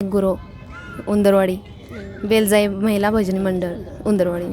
गुरु उंदरवाडी बेलजाई महिला भजनी मंडळ उंदरवाडी.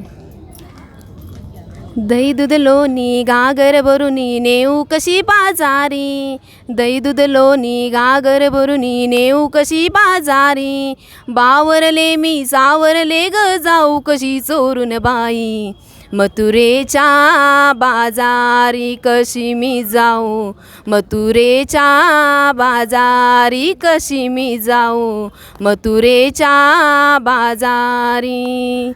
दही दूध लोणी गागर भरुनी नेऊ कशी बाजारी दही दूध लोणी गागर भरुनी नेऊ कशी बाजारी बावरले मी सावरले ग जाऊ कशी चोरून बाई? मथुरेच्या बाजारी कशी मी जाऊ? मथुरेच्या बाजारी कशी मी जाऊ? मथुरेच्या बाजारी.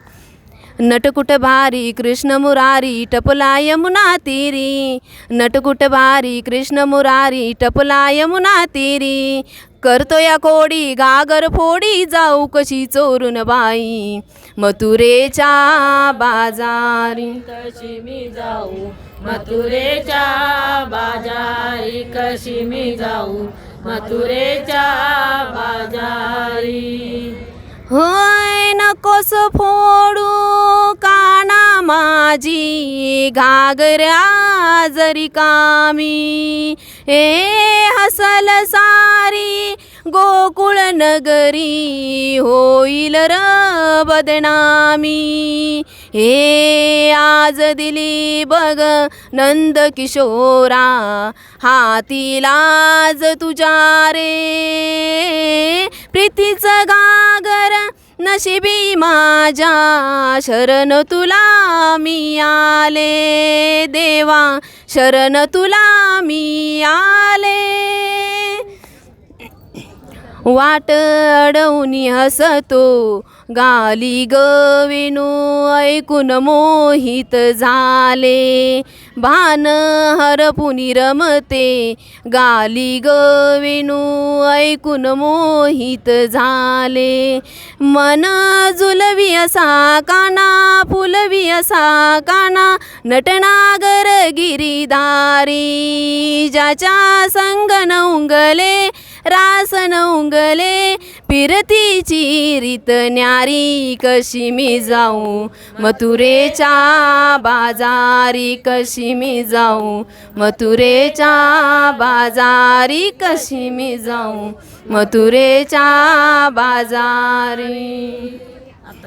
नटकुट भारी कृष्ण मुरारी टपला यमुना तिरी. नटकुट भारी कृष्ण मुरारी टपला यमुना तिरी. करतो या कोडी गागर फोडी जाऊ कशी चोरून बाई. मथुरेच्या बाजारी कशी मी जाऊ? मथुरेच्या बाजारी कशी मी जाऊ? मथुरेच्या बाजारी. होय नकोस फोडू काना माझी घागऱ्या जरी कामी. हे हसल सारी गोकुळ नगरी होईल र बदनामी. हे आज दिली बघ नंद किशोरा हाती लाज तुझ्या रे. प्रीतीचं गागर नशिबी माझ्या. शरण तुला मी आले देवा. शरण तुला मी आले. वाट अडवूनी हसतो. गाली विणू ऐकून मोहित झाले. भान हरपुनी रमते. गाली ग विणू ऐकून मोहित झाले. मन जुलवी असा काना फुलवी असा काना नटनागर गिरीदारी ज्याच्या संगन उंगले रास नवंगले फिरतीची रीत न्यारी कशी मी जाऊ? मथुरेच्या बाजारी कशी मी जाऊ? मथुरेच्या बाजारी कशी मी जाऊ? मथुरेच्या बाजारी.